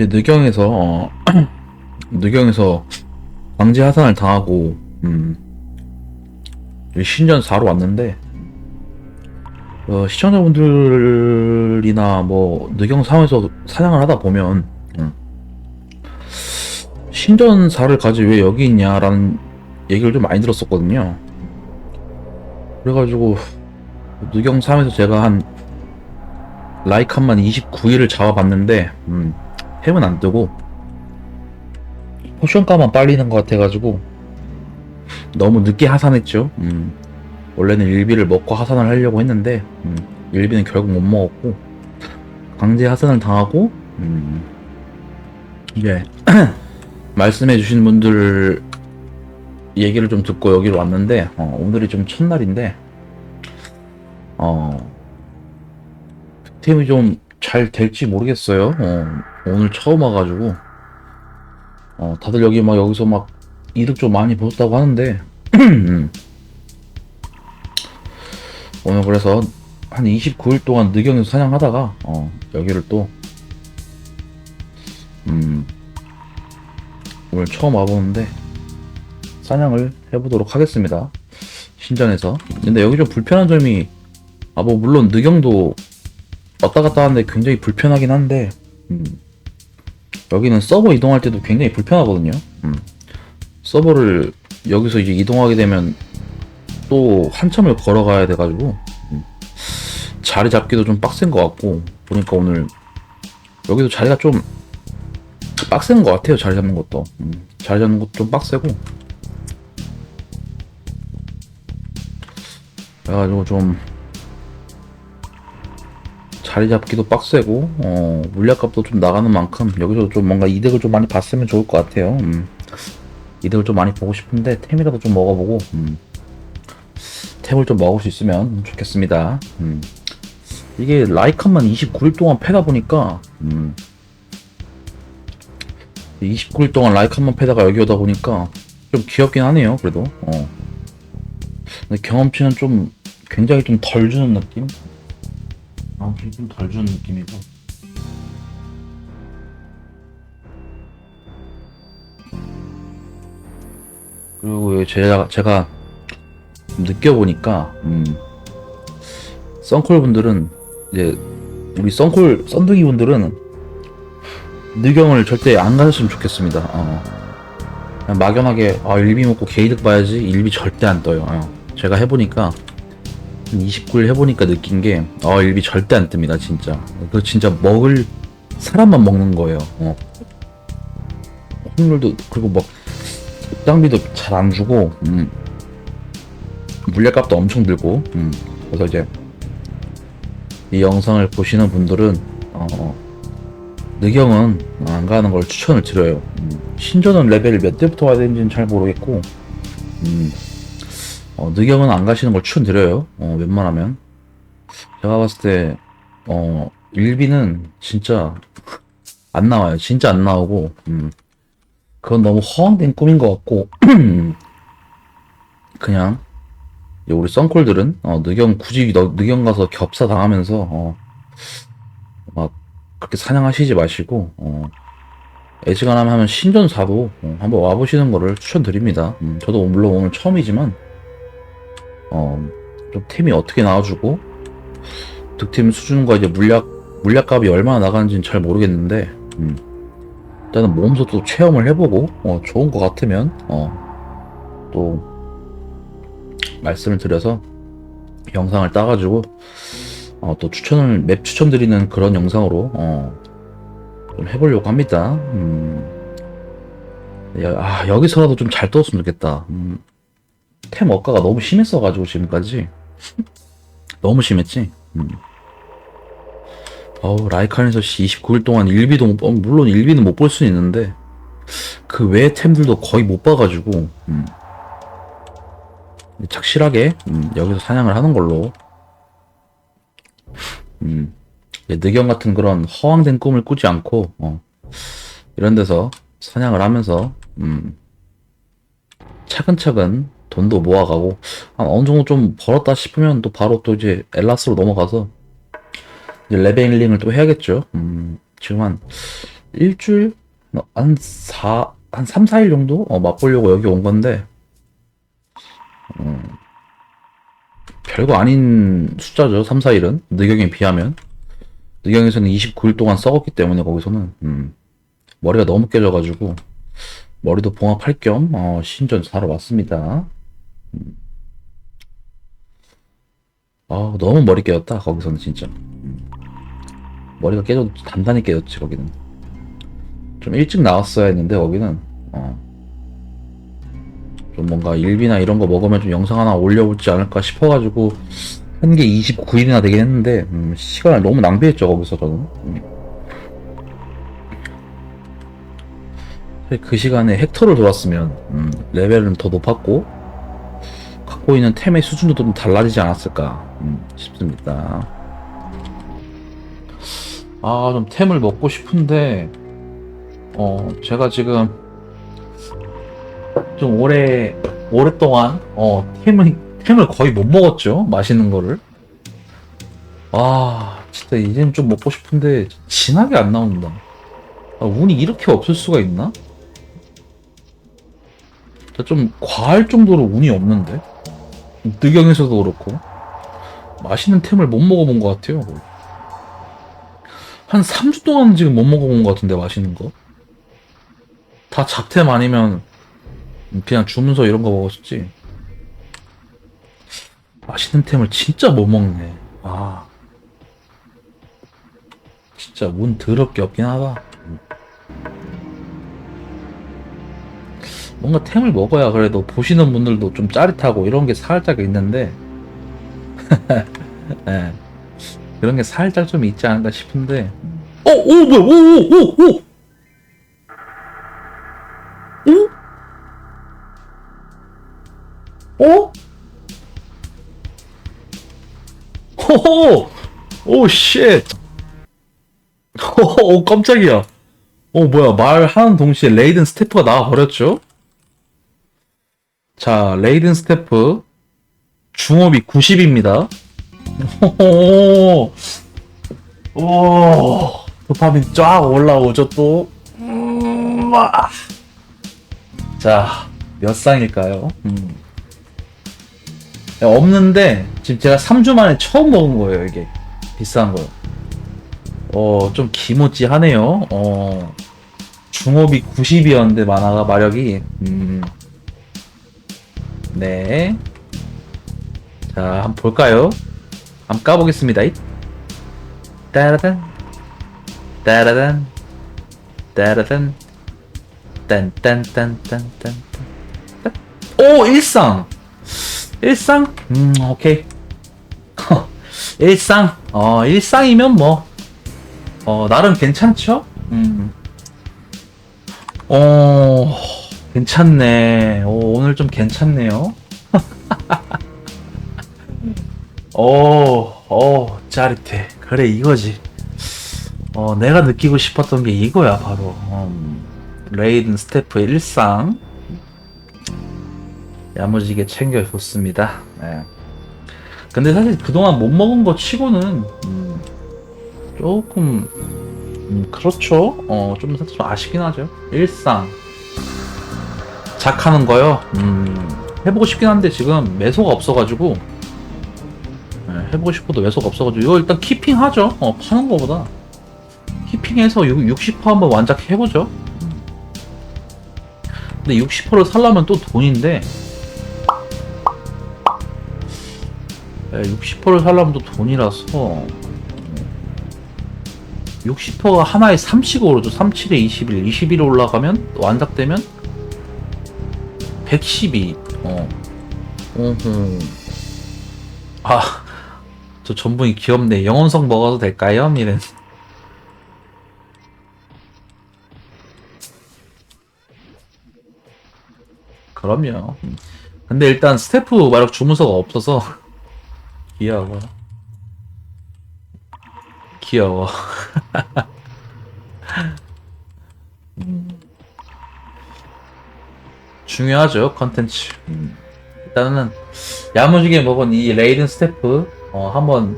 이제 느경에서 어, 느경에서 강제 하산을 당하고 음, 신전 4로 왔는데 어, 시청자분들이나 뭐 느경 3에서 사냥을 하다 보면 음, 신전 4를 가지 왜 여기 있냐라는 얘기를 좀 많이 들었었거든요. 그래가지고 느경 3에서 제가 한 라이칸만 29일을 잡아봤는데 음, 햄은 안 뜨고 포션가만 빨리는 것 같아가지고 너무 늦게 하산했죠. 음, 원래는 일비를 먹고 하산을 하려고 했는데 음, 일비는 결국 못 먹었고 강제 하산을 당하고 음, 이제 말씀해주신 분들 얘기를 좀 듣고 여기로 왔는데 어, 오늘이 좀 첫날인데 어 팀이 좀 잘 될지 모르겠어요. 어, 오늘 처음 와가지고 어, 다들 여기 막 여기서 막 이득 좀 많이 보셨다고 하는데 음. 오늘 그래서 한 29일 동안 느경에서 사냥하다가 어, 여기를 또 음, 오늘 처음 와보는데 사냥을 해보도록 하겠습니다. 신전에서. 근데 여기 좀 불편한 점이 아 뭐 물론 느경도 왔다 갔다 하는데 굉장히 불편하긴 한데 음, 여기는 서버 이동할 때도 굉장히 불편하거든요. 음, 서버를 여기서 이제 이동하게 되면 또 한참을 걸어가야 돼가지고 음, 자리 잡기도 좀 빡센 것 같고 보니까 오늘 여기도 자리가 좀 빡센 것 같아요. 자리 잡는 것도 음, 자리 잡는 것도 좀 빡세고 그래가지고 좀 자리 잡기도 빡세고 어, 물약값도 좀 나가는 만큼 여기서 좀 뭔가 이득을 좀 많이 봤으면 좋을 것 같아요. 음. 이득을 좀 많이 보고 싶은데 템이라도 좀 먹어보고 음. 템을 좀 먹을 수 있으면 좋겠습니다. 음. 이게 라이칸만 29일 동안 패다 보니까 음. 29일 동안 라이칸만 패다가 여기 오다 보니까 좀 귀엽긴 하네요. 그래도 어. 근데 경험치는 좀 굉장히 좀 덜 주는 느낌? 경험치 좀덜 주는 느낌이고 그리고 제가 제가 느껴보니까 음, 썬콜 분들은 이제 우리 썬콜 썬둥이 분들은 느경을 절대 안 가셨으면 좋겠습니다. 어. 그냥 막연하게 아 일비 먹고 게이득 봐야지 일비 절대 안 떠요. 어. 제가 해보니까 29일 해보니까 느낀 게, 어, 일비 절대 안 뜹니다, 진짜. 그 진짜 먹을, 사람만 먹는 거예요, 어. 확률도, 그리고 막, 장비도 잘 안 주고, 음. 물약값도 엄청 들고, 음. 그래서 이제, 이 영상을 보시는 분들은, 어, 느경은 안 가는 걸 추천을 드려요. 음. 신전은 레벨 몇 대부터 와야 되는지는 잘 모르겠고, 음. 어, 느경은 안 가시는 걸 추천드려요. 어, 웬만하면. 제가 봤을 때, 어, 일비는 진짜 안 나와요. 진짜 안 나오고, 음. 그건 너무 허황된 꿈인 것 같고, 그냥, 우리 썬콜들은, 어, 느경, 굳이 너, 느경 가서 겹사 당하면서, 어, 막, 그렇게 사냥하시지 마시고, 어, 애지간하면 하면 신전사도 어, 한번 와보시는 거를 추천드립니다. 음, 저도 물론 오늘 처음이지만, 어, 좀 템이 어떻게 나와주고 득템 수준과 이제 물약 물약값이 얼마나 나가는지는 잘 모르겠는데 음. 일단은 몸소 또 체험을 해보고 어, 좋은 것 같으면 어, 또 말씀을 드려서 영상을 따가지고 어, 또 추천을 맵 추천드리는 그런 영상으로 어, 좀 해보려고 합니다. 음. 야, 아, 여기서라도 좀 잘 떴으면 좋겠다. 음. 템 억가가 너무 심했어가지고 지금까지 너무 심했지. 음. 어우 라이칸에서 29일 동안 일비도 못, 어, 물론 일비는 못 볼 수는 있는데 그 외의 템들도 거의 못 봐가지고 음. 착실하게 음, 여기서 사냥을 하는 걸로 음. 느경 같은 그런 허황된 꿈을 꾸지 않고 어. 이런 데서 사냥을 하면서 음. 차근차근 돈도 모아가고 한 어느 정도 좀 벌었다 싶으면 또 바로 또 이제 엘라스로 넘어가서 이제 레벨링을 또 해야겠죠. 음, 지금 한 일주일? 어, 한 4, 한 3, 4일 정도? 어, 맛보려고 여기 온 건데, 음, 별거 아닌 숫자죠, 3, 4일은. 느경에 비하면. 느경에서는 29일 동안 썩었기 때문에, 거기서는, 음, 머리가 너무 깨져가지고, 머리도 봉합할 겸, 어, 신전 사러 왔습니다. 음. 아, 너무 머리 깨졌다, 거기서는 진짜. 음. 머리가 깨져도 단단히 깨졌지, 거기는. 좀 일찍 나왔어야 했는데 거기는 어. 좀 뭔가 일비나 이런 거 먹으면 좀 영상 하나 올려볼지 않을까 싶어가지고 한 게 29일이나 되긴 했는데 음, 시간을 너무 낭비했죠 거기서 저는 음. 그 시간에 헥터를 돌았으면 음, 레벨은 더 높았고 갖고 있는 템의 수준도 좀 달라지지 않았을까 음, 싶습니다 아 좀 템을 먹고 싶은데 어, 제가 지금 좀 오래, 오랫동안, 어, 템을, 템을 거의 못 먹었죠. 맛있는 거를. 아, 진짜 이젠 좀 먹고 싶은데, 진하게 안 나온다. 아, 운이 이렇게 없을 수가 있나? 좀 과할 정도로 운이 없는데? 느경에서도 그렇고. 맛있는 템을 못 먹어본 것 같아요. 한 3주 동안 지금 못 먹어본 것 같은데, 맛있는 거. 다 잡템 아니면 그냥 주문서 이런 거 먹었지. 맛있는 템을 진짜 못 먹네. 아. 진짜 운 더럽게 없긴 하다. 뭔가 템을 먹어야 그래도 보시는 분들도 좀 짜릿하고 이런 게 살짝 있는데, 예. 그런 게 살짝 좀 있지 않을까 싶은데, 어, 오, 뭐야, 오, 오, 오, 오! 어? 어? 호호! 오, 쉣! 호호, 오, 깜짝이야. 어, 뭐야, 말하는 동시에 레이든 스태프가 나와버렸죠? 자, 레이든 스태프. 중업이 90입니다. 호호! 오, 도파민 쫙 올라오죠, 또. 음, 와. 자, 몇 쌍일까요? 음. 없는데 지금 제가 3주 만에 처음 먹은 거예요 이게 비싼 거. 어, 좀 기모찌하네요. 어, 중업이 90이었는데 만화가 마력이 음. 네. 자, 한번 볼까요? 한번 까보겠습니다. 이. 따라단. 따라단. 따라단. 딴딴딴딴딴. 오 일상. 일상? 음 오케이. 일상. 어 일상이면 뭐. 어 나름 괜찮죠? 음 어 괜찮네 오, 오늘 좀 괜찮네요 어, 어, 짜릿해. 그래, 이거지. 어, 내가 느끼고 싶었던 게 이거야, 바로. 음, 레이든 스태프의 일상. 야무지게 챙겨줬습니다. 네. 근데 사실 그동안 못 먹은 거 치고는, 음, 조금, 음, 그렇죠. 어, 좀, 좀 아쉽긴 하죠. 일상. 작하는 거요? 음, 해보고 싶긴 한데 지금 매소가 없어가지고, 네, 해보고 싶어도 매소가 없어가지고, 이거 일단 키핑 하죠. 어, 파는 거보다. 키핑해서 60% 한번 완작 해보죠. 근데 60%를 살려면 또 돈인데, 60%를 살려면 또 돈이라서, 60%가 하나에 3씩 오르죠. 37에 21, 21에 올라가면, 완작되면, 112. 어. 어허. 아, 저 전분이 귀엽네. 영혼성 먹어도 될까요? 이런. 그럼요. 근데 일단 스태프 마력 주문서가 없어서 귀여워. 귀여워. 중요하죠 컨텐츠. 음. 일단은 야무지게 먹은 이 레이든 스태프 어, 한번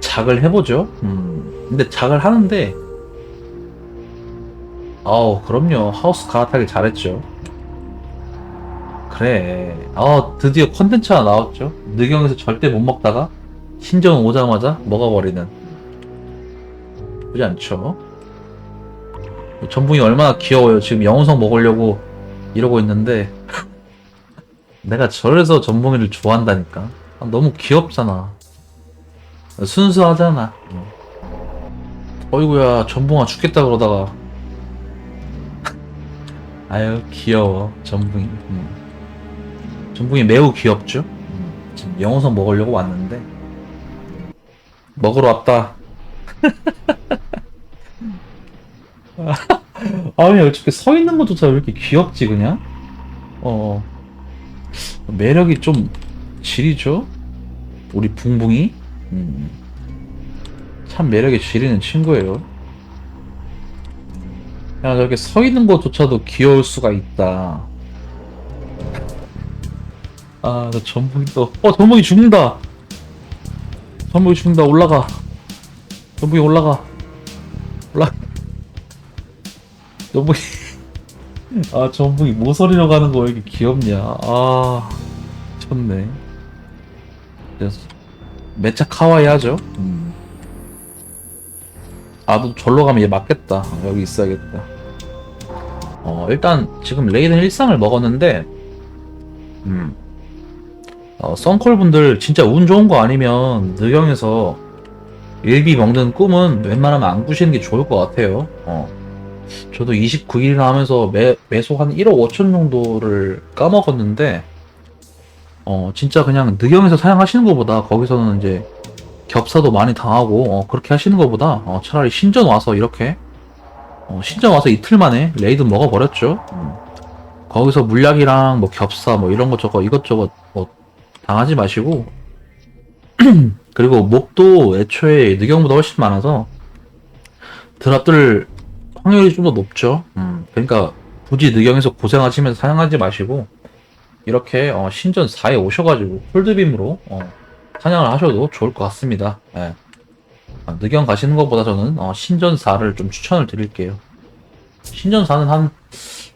작을 해보죠. 음. 근데 작을 하는데 아우 그럼요 하우스 갈아타기 잘했죠 그래 아 드디어 컨텐츠 하나 나왔죠 느경에서 절대 못 먹다가 신전 오자마자 먹어버리는 그지 않죠 전붕이 얼마나 귀여워요. 지금 영웅성 먹으려고 이러고 있는데 내가 저래서 전붕이를 좋아한다니까. 아, 너무 귀엽잖아. 순수하잖아. 어이구야 전붕아 죽겠다 그러다가. 아유 귀여워 전붕이. 음. 전붕이 매우 귀엽죠? 음. 지금 영어선 먹으려고 왔는데. 먹으러 왔다 아니 어떻게 서 있는 것조차 왜 이렇게 귀엽지 그냥 어 매력이 좀 지리죠 우리 붕붕이 음. 참 매력이 지리는 친구예요 야, 저렇게 서 있는 것조차도 귀여울 수가 있다. 아, 나 전복이 또, 어, 전복이 죽는다! 전복이 죽는다, 올라가. 전복이 올라가. 올라 전복이, 아, 전복이 모서리로 가는 거 왜 이렇게 귀엽냐. 아, 미쳤네. 그래서, 매차 카와이 하죠? 음. 아, 너 절로 가면 얘 맞겠다. 여기 있어야겠다. 어, 일단 지금 레이든 일상을 먹었는데, 음, 어, 썬콜 분들 진짜 운 좋은 거 아니면 느경에서 일비 먹는 꿈은 웬만하면 안 꾸시는 게 좋을 것 같아요. 어. 저도 29일이나 하면서 매, 매소 한 1억 5천 정도를 까먹었는데, 어, 진짜 그냥 느경에서 사냥하시는 것보다 거기서는 이제 겹사도 많이 당하고 어, 그렇게 하시는 것보다 어, 차라리 신전 와서 이렇게 어, 신전 와서 이틀 만에 레이드 먹어버렸죠. 음. 거기서 물약이랑 뭐 겹사 뭐 이런 것 저것 이것저것 뭐 당하지 마시고 그리고 목도 애초에 느경보다 훨씬 많아서 드랍들 확률이 좀 더 높죠. 음. 그러니까 굳이 느경에서 고생하시면서 사냥하지 마시고 이렇게 어, 신전 4에 오셔가지고 홀드빔으로 어, 사냥을 하셔도 좋을 것 같습니다. 예. 아, 느경 가시는 것보다 저는 어, 신전사를 좀 추천을 드릴게요. 신전사는 한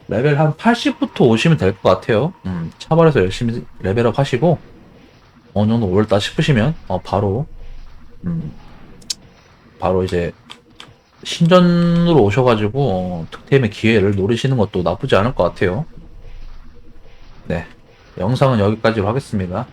레벨 한 80부터 오시면 될 것 같아요. 음, 차발에서 열심히 레벨업 하시고 어느 정도 올다 싶으시면 어, 바로 음, 바로 이제 신전으로 오셔가지고 어, 득템의 기회를 노리시는 것도 나쁘지 않을 것 같아요. 네, 영상은 여기까지로 하겠습니다.